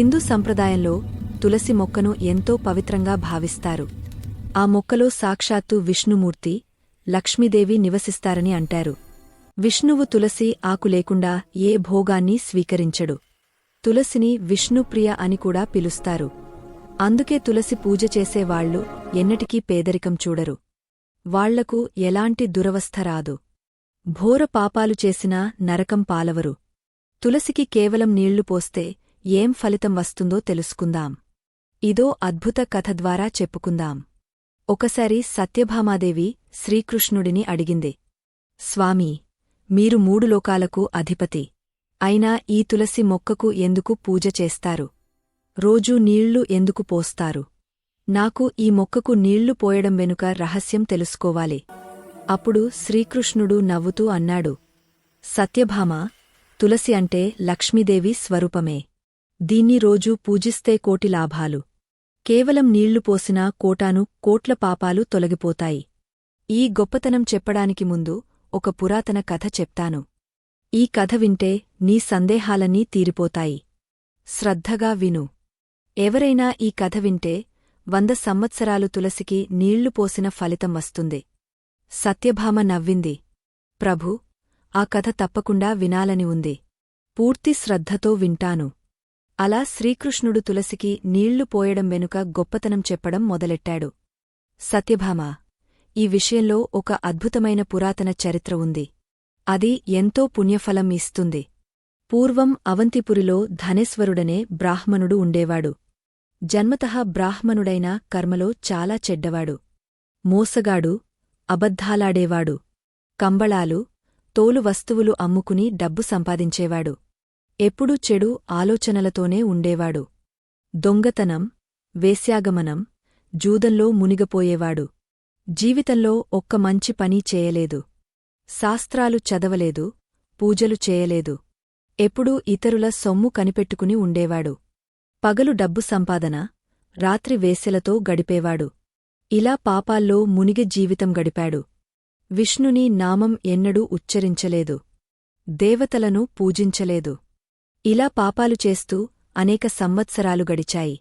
హిందూ సంప్రదాయంలో తులసి మొక్కను ఎంతో పవిత్రంగా భావిస్తారు. ఆ మొక్కలో సాక్షాత్తు విష్ణుమూర్తి లక్ష్మీదేవి నివసిస్తారని అంటారు. విష్ణువు తులసి ఆకు లేకుండా ఏ భోగాన్ని స్వీకరించడు. తులసిని విష్ణుప్రియ అని కూడా పిలుస్తారు. అందుకే తులసి పూజ చేసేవాళ్ళు ఎన్నటికీ పేదరికం చూడరు. వాళ్ళకు ఎలాంటి దురవస్థ రాదు. భోర పాపాలు చేసినా నరకం పాలవరు. తులసికి కేవలం నీళ్ళు పోస్తే ఏం ఫలితం వస్తుందో తెలుసుకుందాం. ఇదో అద్భుత కథ ద్వారా చెప్పుకుందాం. ఒకసారి సత్యభామాదేవి శ్రీకృష్ణుడిని అడిగింది. స్వామీ మీరు మూడు లోకాలకు అధిపతి. అయినా ఈ తులసి మొక్కకు ఎందుకు పూజ చేస్తారు? రోజూ నీళ్ళు ఎందుకు పోస్తారు? నాకు ఈ మొక్కకు నీళ్ళు పోయడం వెనుక రహస్యం తెలుసుకోవాలి. అప్పుడు శ్రీకృష్ణుడు నవ్వుతూ అన్నాడు. సత్యభామ తులసి అంటే లక్ష్మీదేవి స్వరూపమే. దీన్ని రోజూ పూజిస్తే కోటి లాభాలు. కేవలం నీళ్ళు పోసినా కోటాను కోట్ల పాపాలు తొలగిపోతాయి. ఈ గొప్పతనం చెప్పడానికి ముందు ఒక పురాతన కథ చెప్తాను. ఈ కథ వింటే నీ సందేహాలన్నీ తీరిపోతాయి. శ్రద్ధగా విను. ఎవరైనా ఈ కథ వింటే వంద సంవత్సరాలు తులసికి నీళ్ళు పోసిన ఫలితం వస్తుంది. సత్యభామ నవ్వింది. ప్రభు ఆ కథ తప్పకుండా వినాలని ఉంది. పూర్తి శ్రద్ధతో వింటాను. అలా శ్రీకృష్ణుడు తులసికి నీళ్ళు పోయడం వెనుక గొప్పతనం చెప్పడం మొదలెట్టాడు. సత్యభామ ఈ విషయంలో ఒక అద్భుతమైన పురాతన చరిత్ర ఉంది. అది ఎంతో పుణ్యఫలం ఇస్తుంది. పూర్వం అవంతిపురిలో ధనేశ్వరుడనే బ్రాహ్మణుడు ఉండేవాడు. జన్మతః బ్రాహ్మణుడైన కర్మలో చాలా చెడ్డవాడు. మోసగాడు అబద్ధాలాడేవాడు. కంబళాలు తోలు వస్తువులు అమ్ముకుని డబ్బు సంపాదించేవాడు. ఎప్పుడూ చెడు ఆలోచనలతోనే ఉండేవాడు. దొంగతనం వేశ్యాగమనం జూదంలో మునిగపోయేవాడు. జీవితంలో ఒక్క మంచి పని చేయలేదు. శాస్త్రాలు చదవలేదు పూజలు చేయలేదు. ఎప్పుడూ ఇతరుల సొమ్ము కనిపెట్టుకుని ఉండేవాడు. పగలు డబ్బు సంపాదన రాత్రి వేసెలతో గడిపేవాడు. ఇలా పాపాల్లో మునిగి జీవితం గడిపాడు. విష్ణుని నామం ఎన్నడూ ఉచ్చరించలేదు. దేవతలను పూజించలేదు. ఇలా పాపాలు చేస్తూ అనేక సంవత్సరాలు గడిచాయి.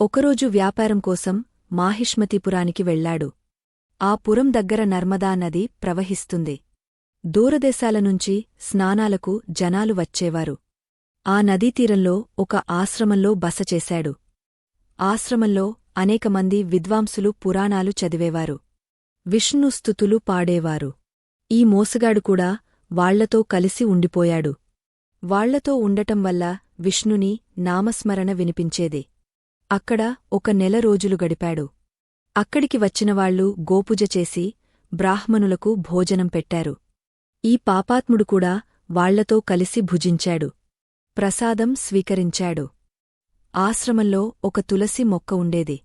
ఒకరోజు వ్యాపారం కోసం మాహిష్మతిపురానికి వెళ్ళాడు ఆ పురం దగ్గర నర్మదా నది ప్రవహిస్తుంది. దూరదేశాల నుంచి స్నానాలకు జనాలు వచ్చేవారు. ఆ నదీతీరంలో ఒక ఆశ్రమంలో బస చేశాడు. ఆశ్రమంలో అనేకమంది విద్వాంసులు పురాణాలు చదివేవారు. విష్ణుస్తుతులు పాడేవారు. ఈ మోసగాడు కూడా వాళ్ళతో కలిసి ఉండిపోయాడు. వాళ్ళతో ఉండటం వల్ల విష్ణుని నామస్మరణ వినిపించేది. అక్కడ ఒక నెల రోజులు గడిపాడు. అక్కడికి వచ్చినవాళ్ళు గోపుజ చేసి బ్రాహ్మణులకు భోజనం పెట్టారు. ఈ పాపాత్ముడు కూడా వాళ్ళతో కలిసి భుజించాడు. ప్రసాదం స్వీకరించాడు. ఆశ్రమంలో ఒక తులసి మొక్క ఉండేది.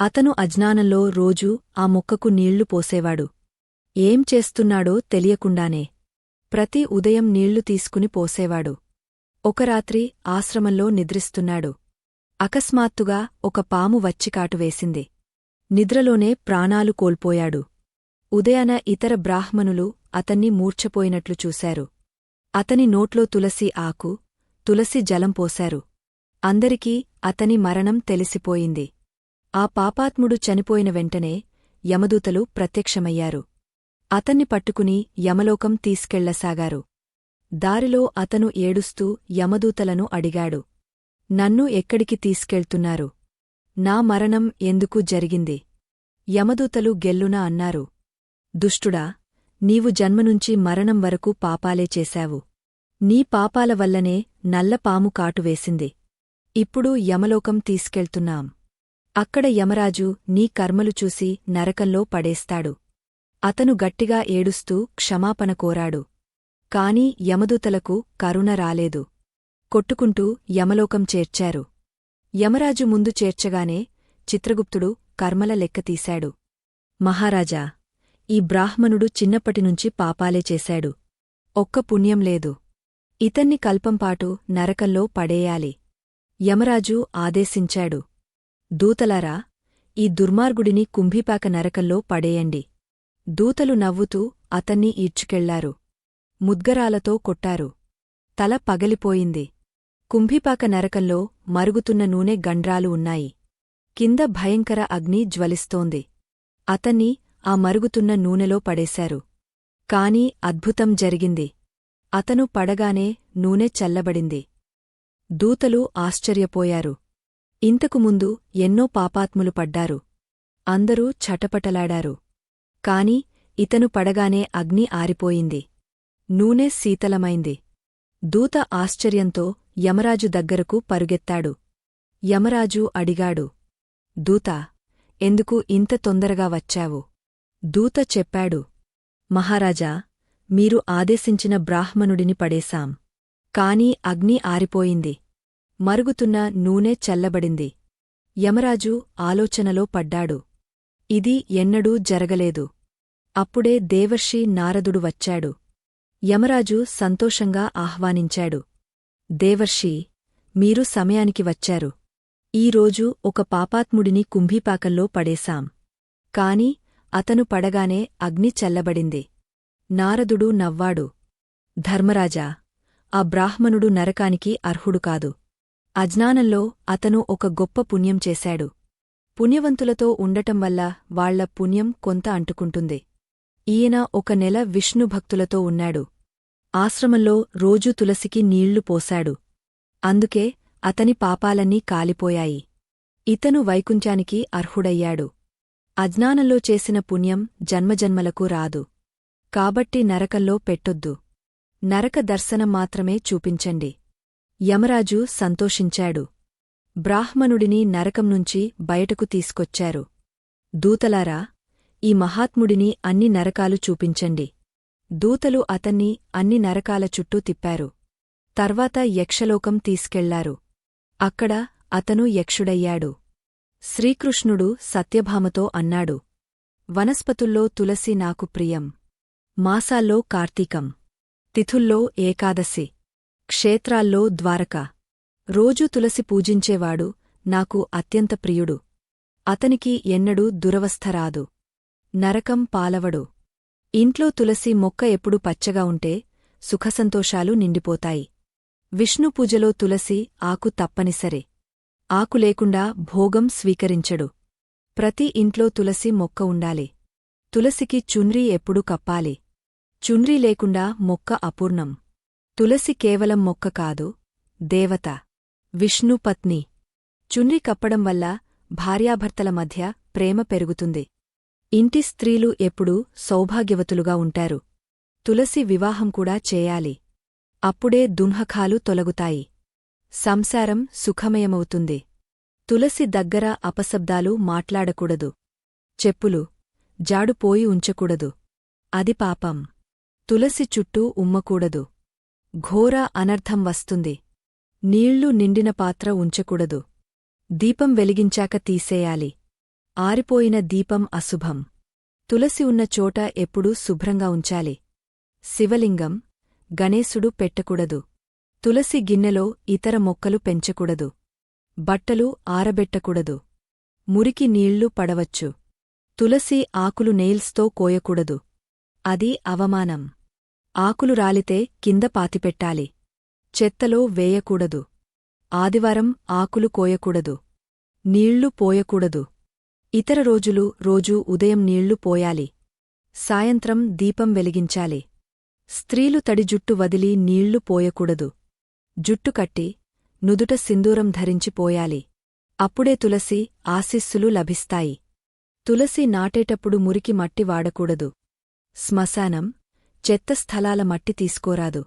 అతను అజ్ఞానంలో రోజూ ఆ మొక్కకు నీళ్ళు పోసేవాడు. ఏం చేస్తున్నాడో తెలియకుండానే ప్రతి ఉదయం నీళ్ళు తీసుకుని పోసేవాడు. ఒక రాత్రి ఆశ్రమంలో నిద్రిస్తున్నాడు. అకస్మాత్తుగా ఒక పాము వచ్చికాటు వేసింది. నిద్రలోనే ప్రాణాలు కోల్పోయాడు. ఉదయాన ఇతర బ్రాహ్మణులు అతన్ని మూర్ఛపోయినట్లు చూశారు. అతని నోట్లో తులసి ఆకు తులసి జలం పోశారు. అందరికీ అతని మరణం తెలిసిపోయింది. ఆ పాపాత్ముడు చనిపోయిన వెంటనే యమదూతలు ప్రత్యక్షమయ్యారు. అతన్ని పట్టుకుని యమలోకం తీసుకెళ్ళసాగారు. దారిలో అతను ఏడుస్తూ యమదూతలను అడిగాడు. నన్ను ఎక్కడికి తీసుకెళ్తున్నారు? నా మరణం ఎందుకు జరిగింది? యమదూతలు గెల్లున అన్నారు. దుష్టుడా నీవు జన్మనుంచి మరణం వరకు పాపాలే చేశావు. నీ పాపాల వల్లనే నల్లపాము కాటువేసింది ఇప్పుడు యమలోకం తీసుకెళ్తున్నాం. అక్కడ యమరాజు నీ కర్మలు చూసి నరకంలో పడేస్తాడు. అతను గట్టిగా ఏడుస్తూ క్షమాపణ కోరాడు. కాని యమదూతలకు కరుణ రాలేదు. కొట్టుకుంటూ యమలోకం చేర్చారు. యమరాజు ముందు చేర్చగానే చిత్రగుప్తుడు కర్మల లెక్కతీశాడు మహారాజా ఈ బ్రాహ్మణుడు చిన్నప్పటినుంచి పాపాలే చేశాడు. ఒక్క పుణ్యం లేదు. ఇతన్ని కల్పంపాటు నరకంలో పడేయాలి. యమరాజు ఆదేశించాడు. దూతలారా ఈ దుర్మార్గుడిని కుంభీపాక నరకంలో పడేయండి. దూతలు నవ్వుతూ అతన్ని ఈడ్చుకెళ్ళారు. ముద్గరాలతో కొట్టారు. తల పగలిపోయింది. కుంభిపాక నరకంలో మరుగుతున్న నూనె గండ్రాలు ఉన్నాయి. కింద భయంకర అగ్ని జ్వలిస్తోంది. అతన్ని ఆ మరుగుతున్న నూనెలో పడేశారు. కాని అద్భుతం జరిగింది. అతను పడగానే నూనె చల్లబడింది. దూతలు ఆశ్చర్యపోయారు. ఇంతకుముందు ఎన్నో పాపాత్ములు పడ్డారు. అందరూ చటపటలాడారు. కాని ఇతను పడగానే అగ్ని ఆరిపోయింది. నూనె శీతలమైంది. దూత ఆశ్చర్యంతో యమరాజు దగ్గరకు పరుగెత్తాడు. యమరాజు అడిగాడు దూతా ఎందుకు ఇంత తొందరగా వచ్చావు? దూత చెప్పాడు మహారాజా మీరు ఆదేశించిన బ్రాహ్మణుడిని పడేశాం. కాని అగ్ని ఆరిపోయింది. మరుగుతున్న నూనె చల్లబడింది. యమరాజు ఆలోచనలో పడ్డాడు. ఇది ఎన్నడూ జరగలేదు. అప్పుడే దేవర్షి నారదుడు వచ్చాడు. యమరాజు సంతోషంగా ఆహ్వానించాడు. దేవర్షి మీరు సమయానికి వచ్చారు. ఈరోజు ఒక పాపాత్ముడిని కుంభీపాకంలో పడేశాం. కాని అతను పడగానే అగ్ని చల్లబడింది. నారదుడు నవ్వాడు. ధర్మరాజా ఆ బ్రాహ్మణుడు నరకానికి అర్హుడు కాదు. అజ్ఞానంలో అతను ఒక గొప్ప పుణ్యం చేశాడు. పుణ్యవంతులతో ఉండటం వల్ల వాళ్ళ పుణ్యం కొంత అంటుకుంటుంది. ఈయన ఒక నెల విష్ణుభక్తులతో ఉన్నాడు. ఆశ్రమంలో రోజూ తులసికి నీళ్ళు పోశాడు. అందుకే అతని పాపాలన్నీ కాలిపోయాయి. ఇతను వైకుంఠానికి అర్హుడయ్యాడు. అజ్ఞానంలో చేసిన పుణ్యం జన్మజన్మలకు రాదు. కాబట్టి నరకంలో పెట్టొద్దు. నరక దర్శనం మాత్రమే చూపించండి. యమరాజు సంతోషించాడు. బ్రాహ్మణుడిని నరకం నుంచి బయటకు తీసుకొచ్చారు. దూతలారా ఈ మహాత్ముడిని అన్ని నరకాలు చూపించండి. దూతలు అతన్ని అన్ని నరకాల చుట్టూ తిప్పారు. తర్వాత యక్షలోకం తీసుకెళ్ళారు. అక్కడ అతను యక్షుడయ్యాడు. శ్రీకృష్ణుడు సత్యభామతో అన్నాడు వనస్పతుల్లో తులసి నాకు ప్రియం. మాసాల్లో కార్తీకం. తిథుల్లో ఏకాదశి. క్షేత్రాల్లో ద్వారక. రోజూ తులసి పూజించేవాడు నాకు అత్యంత ప్రియుడు. అతనికి ఎన్నడూ దురవస్థ రాదు నరకం పాలవడు. ఇంట్లో తులసి మొక్క ఎప్పుడు పచ్చగా ఉంటే సుఖసంతోషాలు నిండిపోతాయి. విష్ణుపూజలో తులసి ఆకు తప్పనిసరే. ఆకు లేకుండా భోగం స్వీకరించడు. ప్రతి ఇంట్లో తులసి మొక్క ఉండాలి. తులసికి చున్రీ ఎప్పుడు కప్పాలి. చున్రీ లేకుండా మొక్క అపూర్ణం. తులసి కేవలం మొక్క కాదు దేవత. విష్ణుపత్ని చున్రి కప్పడం వల్ల భార్యాభర్తల మధ్య ప్రేమ పెరుగుతుంది. ఇంటి స్త్రీలు ఎప్పుడూ సౌభాగ్యవతులుగా ఉంటారు. తులసి వివాహం కూడా చేయాలి. అప్పుడే దున్హఖాలు తొలగుతాయి. సంసారం సుఖమయమవుతుంది. తులసి దగ్గర అపశబ్దాలు మాట్లాడకూడదు. చెప్పులు జాడుపోయి ఉంచకూడదు. అది పాపం. తులసి చుట్టూ ఉమ్మకూడదు. ఘోర అనర్థం వస్తుంది. నీళ్ళు నిండిన పాత్ర ఉంచకూడదు. దీపం వెలిగించాక తీసేయాలి. ఆరిపోయిన దీపం అశుభం. తులసి ఉన్న చోట ఎప్పుడూ శుభ్రంగా ఉంచాలి. శివలింగం. గణేశుడు పెట్టకూడదు. తులసి గిన్నెలో ఇతర మొక్కలు పెంచకూడదు. బట్టలు ఆరబెట్టకూడదు. మురికి నీళ్ళు పడవచ్చు. తులసి ఆకులు నెయిల్స్తో కోయకూడదు. అది అవమానం. ఆకులు రాలితే కింద పాతిపెట్టాలి. చెత్తలో వేయకూడదు. ఆదివారం ఆకులు కోయకూడదు. నీళ్ళు పోయకూడదు. ఇతర రోజులు రోజూ ఉదయం నీళ్ళు పోయాలి. సాయంత్రం దీపం వెలిగించాలి. స్త్రీలు తడి జుట్టు వదిలి నీళ్ళు పోయకూడదు. జుట్టు కట్టి నుదుట సింధూరం ధరించి పోయాలి. అప్పుడే తులసి ఆశీస్సులు లభిస్తాయి. తులసి నాటేటప్పుడు మురికి మట్టి వాడకూడదు. శ్మశానం చెత్త స్థలాల మట్టి తీసుకోరాదు.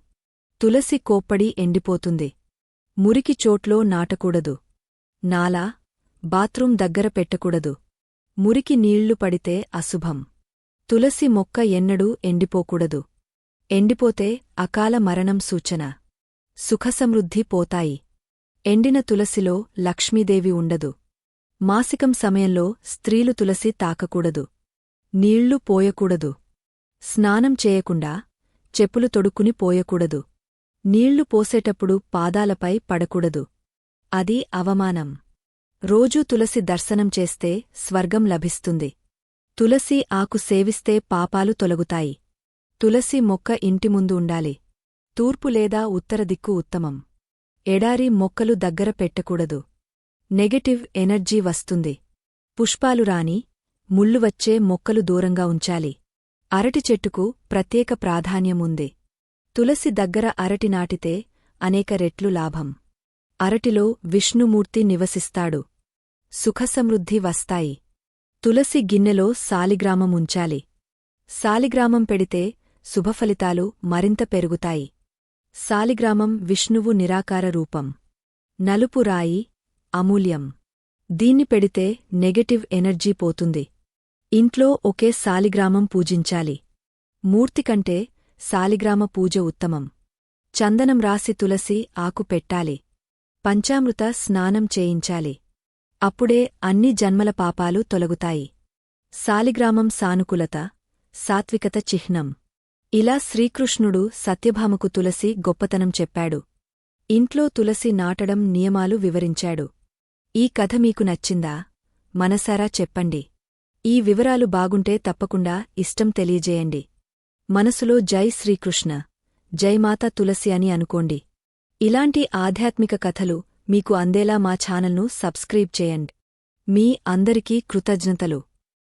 తులసి కోప్పడి ఎండిపోతుంది. మురికి చోట్లో నాటకూడదు. నాలా బాత్రూం దగ్గర పెట్టకూడదు. మురికి నీళ్ళు పడితే అశుభం. తులసి మొక్క ఎన్నడూ ఎండిపోకూడదు. ఎండిపోతే అకాల మరణం సూచన. సుఖసమృద్ధి పోతాయి. ఎండిన తులసిలో లక్ష్మీదేవి ఉండదు. మాసికం సమయంలో స్త్రీలు తులసి తాకకూడదు. నీళ్ళు పోయకూడదు. స్నానం చేయకుండా చెప్పులు తొడుక్కుని పోయకూడదు. నీళ్ళు పోసేటప్పుడు పాదాలపై పడకూడదు. అది అవమానం. రోజూ తులసి దర్శనం చేస్తే స్వర్గం లభిస్తుంది. తులసి ఆకు సేవిస్తే పాపాలు తొలగుతాయి. తులసి మొక్క ఇంటి ముందు ఉండాలి. తూర్పు లేదా ఉత్తర దిక్కు ఉత్తమం. ఎడారి మొక్కలు దగ్గర పెట్టకూడదు. నెగటివ్ ఎనర్జీ వస్తుంది. పుష్పాలు రాని ముళ్ళు వచ్చే మొక్కలు దూరంగా ఉంచాలి. అరటి చెట్టుకు ప్రత్యేక ప్రాధాన్యముంది తులసి దగ్గర అరటి నాటితే అనేక రెట్లు లాభం. అరటిలో విష్ణుమూర్తి నివసిస్తాడు. సుఖసమృద్ధి వస్తాయి. తులసి గిన్నెలో సాలిగ్రామం ఉంచాలి. సాలిగ్రామం పెడితే శుభఫలితాలు మరింత పెరుగుతాయి. సాలిగ్రామం విష్ణువు నిరాకార రూపం. నలుపు రాయి అమూల్యం. దీన్ని పెడితే నెగటివ్ ఎనర్జీ పోతుంది. ఇంట్లో ఒకే సాలిగ్రామం పూజించాలి. మూర్తికంటే సాలిగ్రామ పూజ ఉత్తమం. చందనం రాసి తులసి ఆకు పెట్టాలి. పంచామృత స్నానం చేయించాలి. అప్పుడే అన్ని జన్మల పాపాలు తొలగుతాయి. సాలిగ్రామం సానుకూలత సాత్వికత చిహ్నం. ఇలా శ్రీకృష్ణుడు సత్యభామకు తులసి గొప్పతనం చెప్పాడు. ఇంట్లో తులసి నాటడం నియమాలు వివరించాడు. ఈ కథ మీకు నచ్చిందా? మనసారా చెప్పండి. ఈ వివరాలు బాగుంటే తప్పకుండా ఇష్టం తెలియజేయండి. మనసులో జై శ్రీకృష్ణ జైమాత తులసి అని అనుకోండి. ఇలాంటి ఆధ్యాత్మిక కథలు మీకు అందేలా మా ఛానల్ను సబ్స్క్రైబ్ చేయండి. మీ అందరికీ కృతజ్ఞతలు.